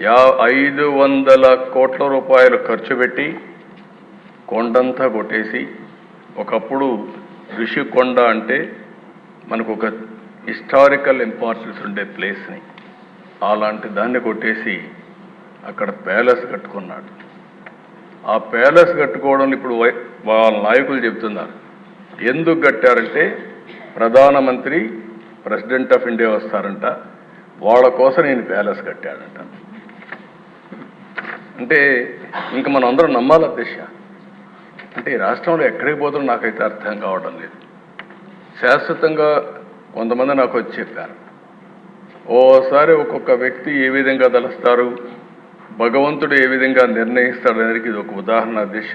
Yeah ఐదు వందల కోట్ల రూపాయలు ఖర్చు పెట్టి కొండంతా కొట్టేసి ఒకప్పుడు ఋషికొండ అంటే మనకు ఒక హిస్టారికల్ ఇంపార్టెన్స్ ఉండే ప్లేస్ని అలాంటి దాన్ని కొట్టేసి అక్కడ ప్యాలెస్ కట్టుకున్నాడు. ఆ ప్యాలెస్ కట్టుకోవడం ఇప్పుడు వై- వాళ్ళ నాయకులు చెప్తున్నారు ఎందుకు కట్టారంటే ప్రధానమంత్రి ప్రెసిడెంట్ ఆఫ్ ఇండియా వస్తారంట. వాళ్ళ కోసం నేను ప్యాలెస్ కట్టాడంట. అంటే ఇంక మనం అందరం నమ్మాలి దిశ అంటే ఈ రాష్ట్రంలో ఎక్కడికి పోతుందో నాకైతే అర్థం కావడం లేదు. శాశ్వతంగా కొంతమంది నాకు వచ్చి చెప్పారు. ఓసారి ఒక్కొక్క వ్యక్తి ఏ విధంగా తలుస్తారు? భగవంతుడు ఏ విధంగా నిర్ణయిస్తాడు అనేది ఇది ఒక ఉదాహరణ దిశ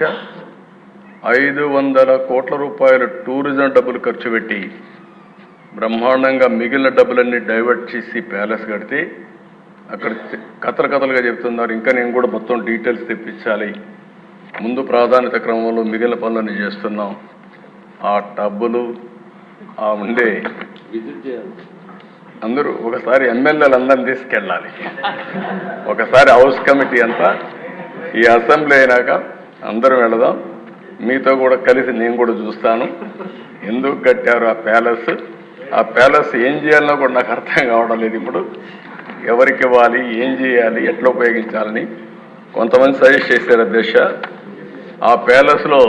ఐదు వందల కోట్ల రూపాయల టూరిజం డబ్బులు ఖర్చు పెట్టి బ్రహ్మాండంగా మిగిలిన డబ్బులన్నీ డైవర్ట్ చేసి ప్యాలెస్ కడితే అక్కడ కథలు కథలుగా చెప్తున్నారు. ఇంకా నేను కూడా మొత్తం డీటెయిల్స్ తెప్పించాలి. ముందు ప్రాధాన్యత క్రమంలో మిగిలిన పనులన్నీ చేస్తున్నాం. ఆ డబ్బులు ఆ ఉండే అందరూ ఒకసారి ఎమ్మెల్యేలు అందరిని తీసుకెళ్ళాలి. ఒకసారి హౌస్ కమిటీ అంతా. ఈ అసెంబ్లీ అయినాక అందరం వెళదాం. మీతో కూడా కలిసి నేను కూడా చూస్తాను. ఎందుకు కట్టారు ఆ ప్యాలెస్? ఆ ప్యాలెస్ ఏం చేయాలనో కూడా నాకు అర్థం కావడం లేదు ఇప్పుడు. ఎవరికి ఇవ్వాలి ఏం చేయాలి ఎట్లా ఉపయోగించాలని కొంతమంది సజెస్ట్ చేశారు అధ్యక్ష. ఆ ప్యాలెస్లో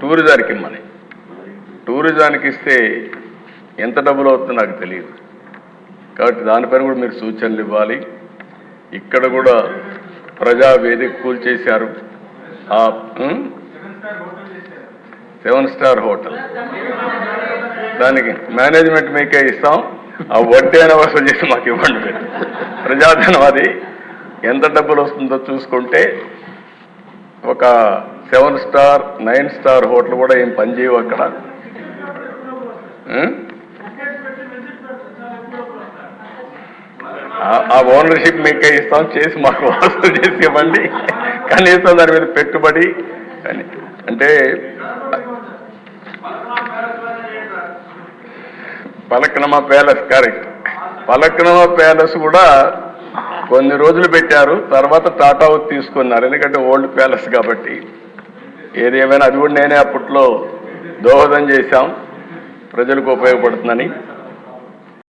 టూరిజానికి ఇమ్మని టూరిజానికి ఇస్తే ఎంత డబ్బులు అవుతుందో నాకు తెలియదు. కాబట్టి దానిపైన కూడా మీరు సూచనలు ఇవ్వాలి. ఇక్కడ కూడా ప్రజా వేదిక కూల్చేశారు ఆ సెవెన్ స్టార్ హోటల్. దానికి మేనేజ్మెంట్ మీకే ఇస్తాం. ఆ వడ్డీ అయినా వసూలు చేసి మాకు ఇవ్వండి మీరు. ప్రజాధనం అది ఎంత డబ్బులు వస్తుందో చూసుకుంటే ఒక seven star nine star hotel కూడా ఏం పనిచేయవు అక్కడ. ఆ- ఓనర్షిప్ మీకే ఇస్తాం చేసి మాకు వసూలు చేసి ఇవ్వండి. కనీసం దాని మీద పెట్టుబడి అంటే Falaknuma palace correct Falaknuma palace కూడా కొన్ని రోజులు పెట్టారు తర్వాత టాటా అవుట్ తీసుకున్నారు. ఎందుకంటే ఓల్డ్ ప్యాలెస్ కాబట్టి. ఏది ఏమైనా అది కూడా నేనే అప్పట్లో దోహదం చేశాం. ప్రజలకు ఉపయోగపడుతుందని.